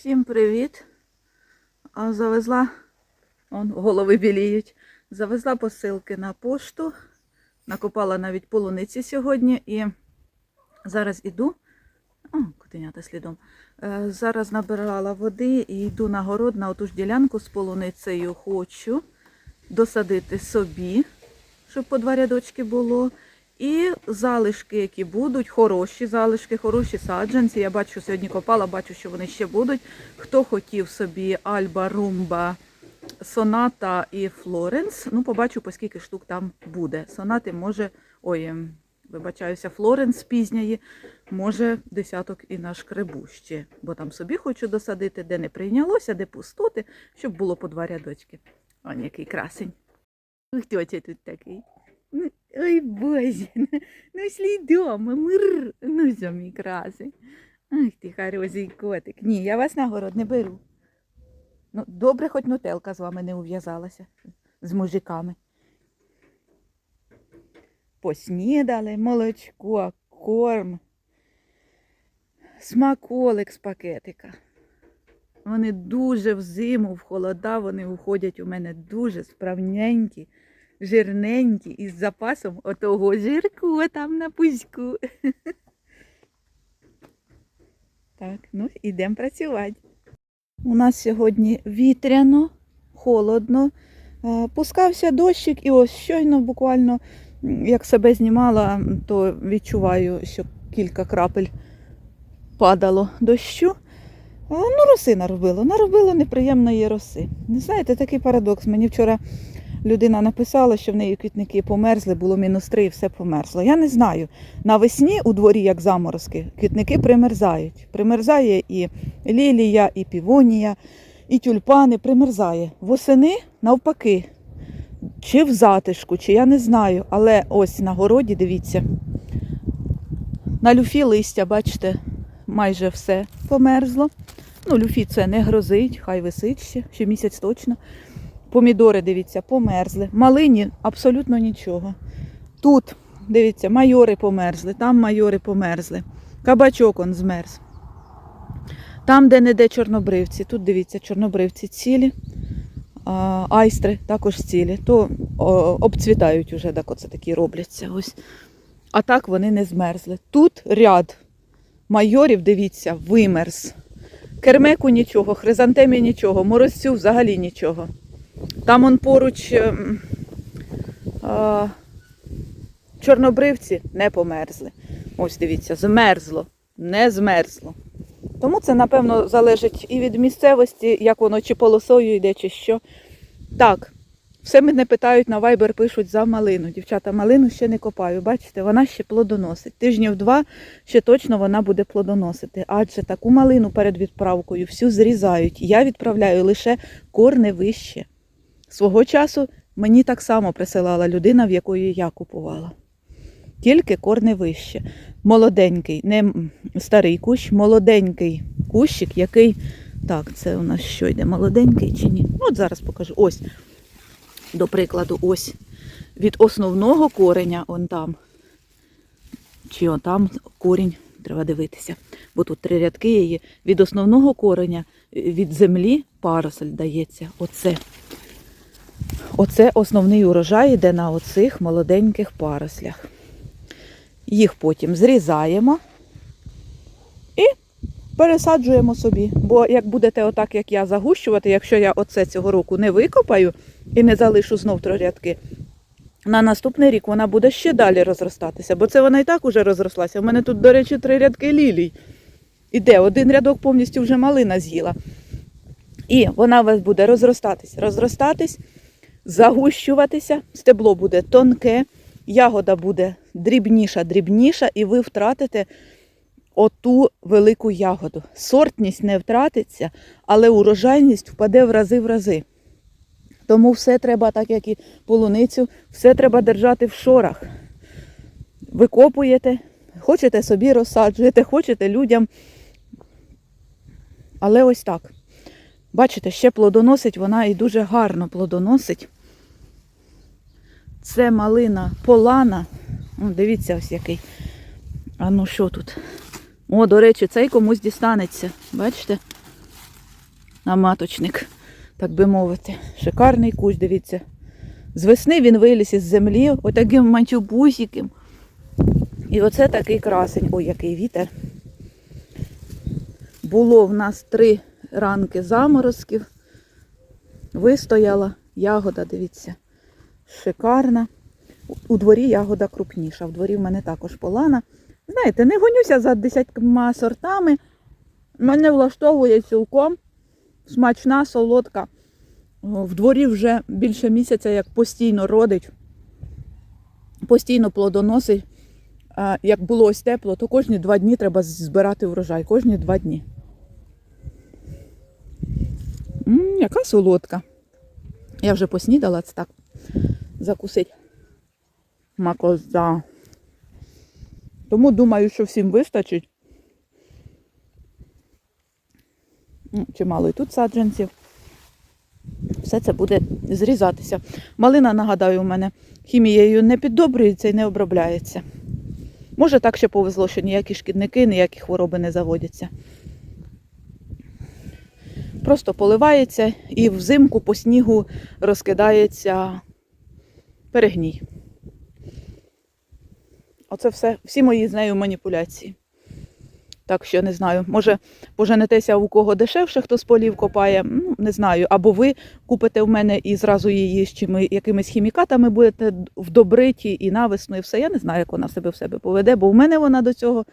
Всім привіт! Завезла, он голови біліють. Завезла посилки на пошту, накопала навіть полуниці сьогодні і зараз іду. О, котенята слідом. Е, Зараз набирала води і йду на город на оту ж ділянку з полуницею. Хочу досадити собі, щоб по два рядочки було. І залишки, які будуть, хороші залишки, хороші саджанці. Я бачу, сьогодні копала, бачу, що вони ще будуть. Хто хотів собі Альба, Румба, Соната і Флоренс, ну побачу, по скільки штук там буде. Сонати може, ой, ем, вибачаюся, Флоренс пізньої, може десяток і на шкребу бо там собі хочу досадити, де не прийнялося, де пустоти, щоб було по два рядочки. Он який красень. Хто це тут такий? Ну, ой, боже, ну, ну слідом, мир, ну за мій красень. Ах ти харозий котик. Ні, я вас на город не беру. Ну, добре, хоч нутелка з вами не ув'язалася з мужиками. Поснідали, молочко, корм, смаколик з пакетика. Вони дуже в зиму, в холода, вони уходять у мене дуже справненькі, жирненькі із запасом отого жирку там на пузьку. Так, ну ідемо працювати. У нас сьогодні вітряно, холодно. Пускався дощик, і ось щойно буквально, як себе знімала, то відчуваю, що кілька крапель падало дощу. Ну, роси наробило. Наробило неприємної роси. Знаєте, такий парадокс. Мені вчора людина написала, що в неї квітники померзли, було мінус три і все померзло. Я не знаю. Навесні у дворі, як заморозки, квітники примерзають. Примерзає і лілія, і півонія, і тюльпани примерзає. Восени навпаки. Чи в затишку, чи я не знаю. Але ось на городі, дивіться, на люфі листя, бачите, майже все померзло. Ну, люфі це не грозить, хай висить ще, ще місяць точно. Помідори, дивіться, померзли. Малині абсолютно нічого. Тут, дивіться, майори померзли, там майори померзли. Кабачок он змерз. Там, де не де чорнобривці, тут дивіться, чорнобривці цілі, айстри також цілі. То обцвітають уже, так оце такі робляться. Ось. А так вони не змерзли. Тут ряд майорів, дивіться, вимерз. Кермеку нічого, хризантемі нічого, морозцю взагалі нічого. Там он поруч ем, а, чорнобривці не померзли. Ось дивіться, змерзло, не змерзло. Тому це, напевно, залежить і від місцевості, як воно чи полосою йде, чи що. Так, все мене питають на Viber, пишуть за малину. Дівчата, малину ще не копаю. Бачите, вона ще плодоносить. Тижнів два ще точно вона буде плодоносити. Адже таку малину перед відправкою всю зрізають. Я відправляю лише корне вище. Свого часу мені так само присилала людина, в якої я купувала. Тільки корне вище. Молоденький, не старий кущ, молоденький кущик, який. Так, це у нас що йде? Молоденький чи ні? Ну, От зараз покажу. Ось, до прикладу, ось. Від основного кореня, он там. Чи он там корінь, треба дивитися. Бо тут три рядки є. Від основного кореня, від землі паросель дається. Оце. Оце основний урожай йде на оцих молоденьких парослях. Їх потім зрізаємо і пересаджуємо собі. Бо як будете отак, як я, загущувати, якщо я оце цього року не викопаю і не залишу знов три рядки, на наступний рік вона буде ще далі розростатися, бо це вона і так уже розрослася. У мене тут, до речі, три рядки лілій. Іде, один рядок повністю вже малина з'їла. І вона у вас буде розростатись, розростатись, загущуватися, стебло буде тонке, ягода буде дрібніша, дрібніша, і ви втратите оту велику ягоду. Сортність не втратиться, але урожайність впаде в рази в рази. Тому все треба, так як і полуницю, все треба держати в шорах. Викопуєте, хочете собі розсаджуєте, хочете людям. Але ось так. Бачите, ще плодоносить вона і дуже гарно плодоносить. Це малина полана. О, дивіться ось який. А ну що тут? О, до речі, цей комусь дістанеться. Бачите? на маточник, так би мовити. Шикарний кущ, дивіться. З весни він виліз із землі, отаким манчубусіким. І оце такий красень. Ой, який вітер. Було в нас три ранки заморозків. Вистояла ягода, дивіться, шикарна. У дворі ягода крупніша. В дворі в мене також полана. Знаєте, не гонюся за десятками сортами. Мене влаштовує цілком смачна, солодка. В дворі вже більше місяця, як постійно родить, постійно плодоносить. Як було ось тепло, то кожні два дні треба збирати врожай. Кожні два дні. М, яка солодка. Я вже поснідала це так закусить. Макоза. Тому думаю, що всім вистачить. Чимало і тут саджанців. Все це буде зрізатися. Малина, нагадаю, у мене хімією не піддобрюється і не обробляється. Може, так ще повезло, що ніякі шкідники, ніякі хвороби не заводяться. Просто поливається і взимку по снігу розкидається перегній. Оце все, всі мої з нею маніпуляції. Так що не знаю, може поженетеся у кого дешевше, хто з полів копає, ну, не знаю. Або ви купите в мене і зразу її з чими, якимись хімікатами будете вдобриті і навесну, і все. Я не знаю, як вона себе в себе поведе, бо в мене вона до цього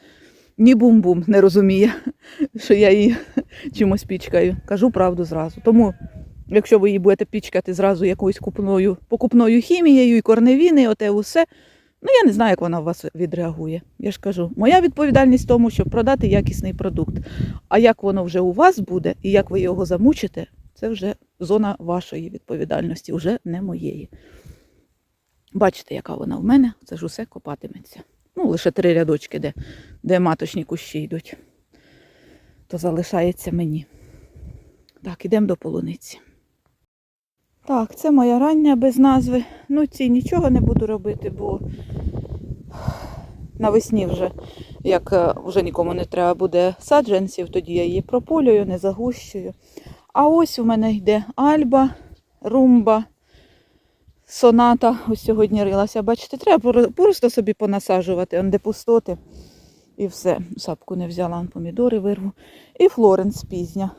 ні бум-бум не розуміє, що я її чимось пічкаю. Кажу правду зразу. Тому, якщо ви її будете пічкати зразу якоюсь купною, покупною хімією і корневіни, і оте усе, ну я не знаю, як вона у вас відреагує. Я ж кажу, моя відповідальність в тому, щоб продати якісний продукт. А як воно вже у вас буде і як ви його замучите, це вже зона вашої відповідальності, вже не моєї. Бачите, яка вона в мене, це ж усе копатиметься. Ну, лише три рядочки, де, де маточні кущі йдуть. То залишається мені. Так, ідемо до полуниці. Так, це моя рання без назви. Ну, ці нічого не буду робити, бо навесні вже, як е, вже нікому не треба буде саджанців, тоді я її прополюю, не загущую. А ось у мене йде альба, румба, соната. Ось сьогодні рилася. Бачите, треба просто собі понасаджувати, он де пустоти. І все. Сапку не взяла, помідори вирву. І Флоренс пізня.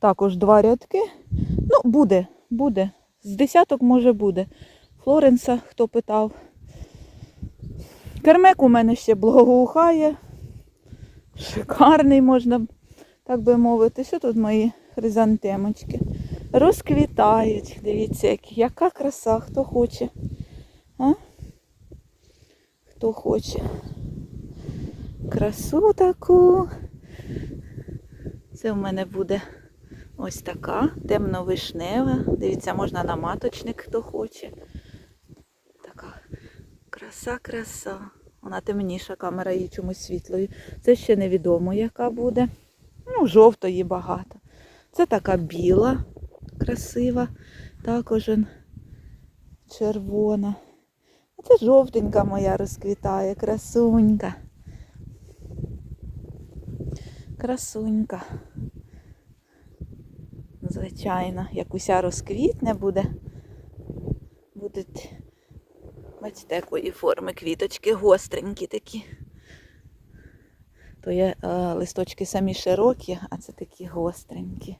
Також два рядки. Ну, буде, буде. З десяток може буде. Флоренса, хто питав. Кермек у мене ще благоухає. Шикарний можна, так би мовити. Що тут мої хризантемочки? Розквітають. Дивіться, яка краса, хто хоче. А? Хто хоче. Красу таку. Це в мене буде ось така темно-вишнева. Дивіться, можна на маточник, хто хоче. Така краса-краса. Вона темніша, камера її чомусь світлою. Це ще невідомо, яка буде. Ну, жовтої багато. Це така біла, красива, також червона. А це жовтенька моя розквітає, красунька. Красунька. Звичайно, як уся розквітне буде. Будуть, бачите, якої форми квіточки гостренькі такі. То є е, листочки самі широкі, а це такі гостренькі.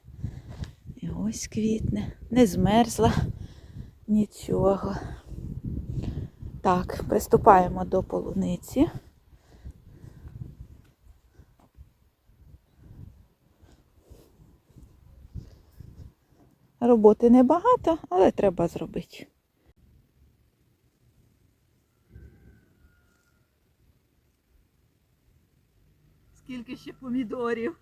І ось квітне. Не змерзла нічого. Так, приступаємо до полуниці. Роботи небагато, але треба зробити. Скільки ще помідорів?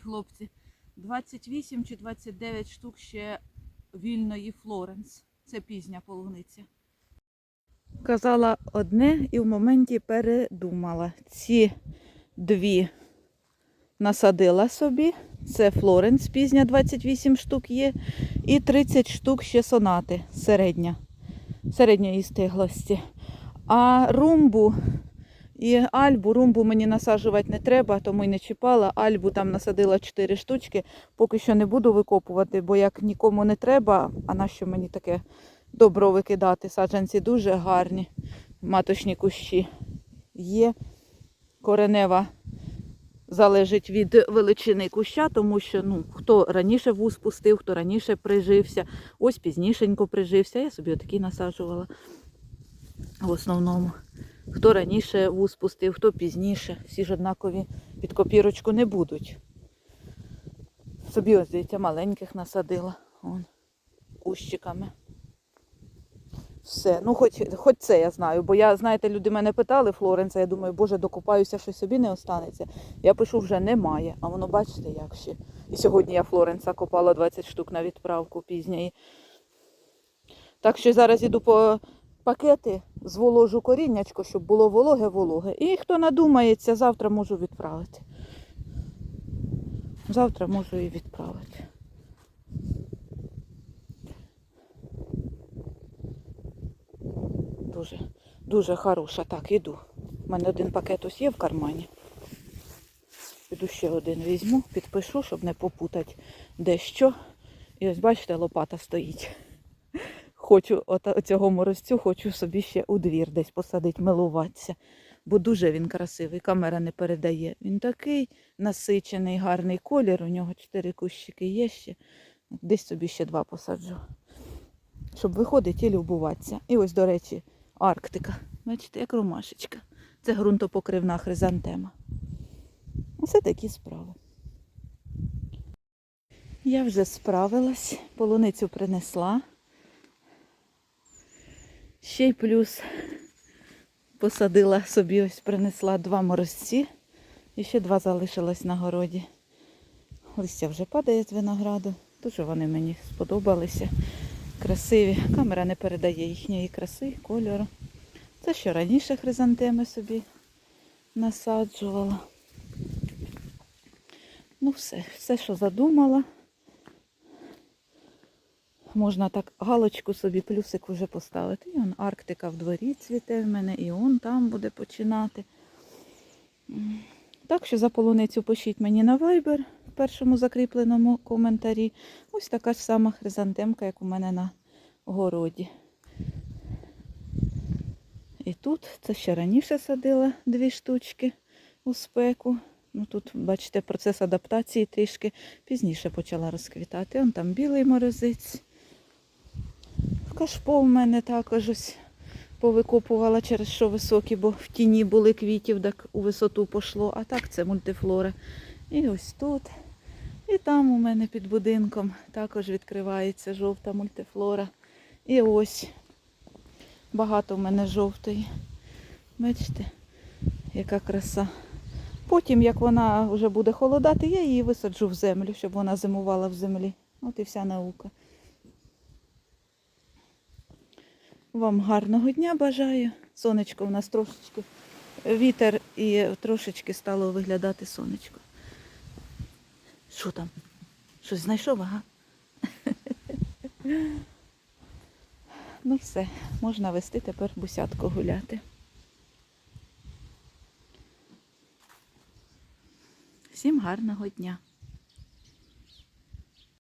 Хлопці. 28 чи 29 штук ще вільної Флоренс. Це пізня полуниця. Казала одне і в моменті передумала. Ці дві насадила собі. Це Флоренс пізня 28 штук є. І 30 штук ще сонати середня, середньої стиглості. А румбу і альбу, румбу мені насаджувати не треба, тому й не чіпала. Альбу там насадила 4 штучки. Поки що не буду викопувати, бо як нікому не треба, а нащо мені таке добро викидати? Саджанці дуже гарні, маточні кущі є. Коренева залежить від величини куща, тому що ну, хто раніше вуз пустив, хто раніше прижився, ось пізнішенько прижився. Я собі отакі насаджувала в основному. Хто раніше вуз пустив, хто пізніше. Всі ж однакові під копірочку не будуть. Собі ось дивіться, маленьких насадила. Вон, кущиками. Все, ну хоч, хоч це я знаю, бо я, знаєте, люди мене питали Флоренса, я думаю, боже, докупаюся, щось собі не останеться. Я пишу, вже немає, а воно бачите, як ще. І сьогодні я Флоренса копала 20 штук на відправку пізньої. Так що зараз іду по пакети, зволожу коріннячко, щоб було вологе-вологе. І хто надумається, завтра можу відправити. Завтра можу і відправити. Дуже, дуже хороша. Так, іду. У мене один пакет ось є в кармані. Піду ще один візьму, підпишу, щоб не попутати дещо. І ось бачите, лопата стоїть. Хочу от цього морозцю, хочу собі ще у двір десь посадити, милуватися. Бо дуже він красивий, камера не передає. Він такий насичений, гарний колір. У нього чотири кущики є ще. Десь собі ще два посаджу. Щоб виходити і любуватися. І ось, до речі, Арктика. Бачите, як ромашечка. Це ґрунтопокривна хризантема. Оце такі справи. Я вже справилась, полуницю принесла. Ще й плюс посадила собі, ось принесла два морозці. І ще два залишилось на городі. Листя вже падає з винограду. Дуже вони мені сподобалися. Красиві. Камера не передає їхньої краси, кольору. Це що раніше хризантеми собі насаджувала. Ну все, все, що задумала. Можна так галочку собі, плюсик вже поставити. І он Арктика в дворі цвіте в мене, і он там буде починати. Так що за полуницю пишіть мені на Viber в першому закріпленому коментарі. Ось така ж сама хризантемка, як у мене на городі. І тут це ще раніше садила дві штучки у спеку. Ну тут, бачите, процес адаптації трішки пізніше почала розквітати. Он там білий морозець. Кашпо в мене також ось повикопувала через що високі, бо в тіні були квітів, так у висоту пошло. А так це мультифлора. І ось тут. І там у мене під будинком також відкривається жовта мультифлора. І ось багато в мене жовтої. Бачите, яка краса. Потім, як вона вже буде холодати, я її висаджу в землю, щоб вона зимувала в землі. От і вся наука. Вам гарного дня бажаю. Сонечко у нас трошечки вітер і трошечки стало виглядати сонечко. Що там? Щось знайшов, ага? Ну все, можна вести тепер бусятку гуляти. Всім гарного дня!